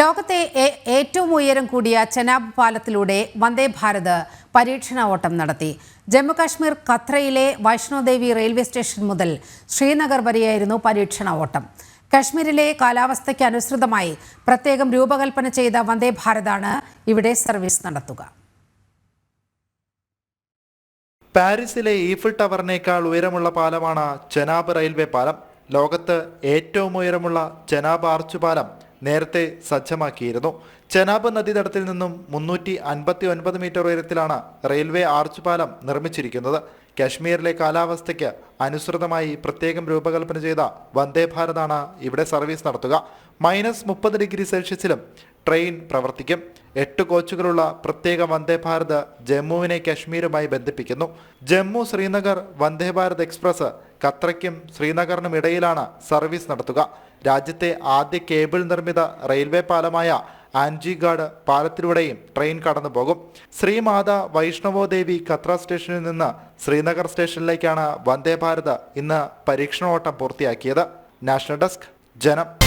ലോകത്തെ ഏറ്റവും ഉയരം കൂടിയ ചെനാബ് പാലത്തിലൂടെ വന്ദേ ഭാരത് പരീക്ഷണ ഓട്ടം നടത്തി. ജമ്മുകാശ്മീർ ഖത്രയിലെ വൈഷ്ണോദേവി റെയിൽവേ സ്റ്റേഷൻ മുതൽ ശ്രീനഗർ വരെയായിരുന്നു പരീക്ഷണ ഓട്ടം കശ്മീരിലെ കാലാവസ്ഥയ്ക്ക് അനുസൃതമായി പ്രത്യേകം രൂപകൽപ്പന ചെയ്ത വന്ദേ ഭാരതാണ് ഇവിടെ സർവീസ് നടത്തുക. പാരീസിലെ ഈഫിൾ ടവറിനേക്കാൾ ഉയരമുള്ള പാലമാണ് ചെനാബ് റെയിൽവേ പാലം. ലോകത്ത് ഏറ്റവും ഉയരമുള്ള ചെനാബ് ആർച്ച് പാലം നേരത്തെ സജ്ജമാക്കിയിരുന്നു. ചെനാബ് നദീതടത്തിൽ നിന്നും മുന്നൂറ്റി അൻപത്തി ഒൻപത് മീറ്റർ ഉയരത്തിലാണ് റെയിൽവേ ആർച്ച് പാലം നിർമ്മിച്ചിരിക്കുന്നത്. കാശ്മീരിലെ കാലാവസ്ഥയ്ക്ക് അനുസൃതമായി പ്രത്യേകം രൂപകൽപ്പന ചെയ്ത വന്ദേ ഭാരതാണ് ഇവിടെ സർവീസ് നടത്തുക. മൈനസ് മുപ്പത് ഡിഗ്രി സെൽഷ്യസിലും ട്രെയിൻ പ്രവർത്തിക്കും. എട്ട് കോച്ചുകളുള്ള പ്രത്യേക വന്ദേ ഭാരത് ജമ്മുവിനെ കശ്മീരുമായി ബന്ധിപ്പിക്കുന്നു. ജമ്മു ശ്രീനഗർ വന്ദേ ഭാരത് എക്സ്പ്രസ് ഖത്രയ്ക്കും ശ്രീനഗറിനും ഇടയിലാണ് സർവീസ് നടത്തുക. രാജ്യത്തെ ആദ്യ കേബിൾ നിർമ്മിത റെയിൽവേ പാലമായ ആൻജിഗാഡ് പാലത്തിലൂടെയും ട്രെയിൻ കടന്നുപോകും. ശ്രീമാത വൈഷ്ണവോ ദേവി ഖത്ര സ്റ്റേഷനിൽ നിന്ന് ശ്രീനഗർ സ്റ്റേഷനിലേക്കാണ് വന്ദേ ഭാരത് ഇന്ന് പരീക്ഷണോട്ടം പൂർത്തിയാക്കിയത്. നാഷണൽ ഡെസ്ക് ജനം.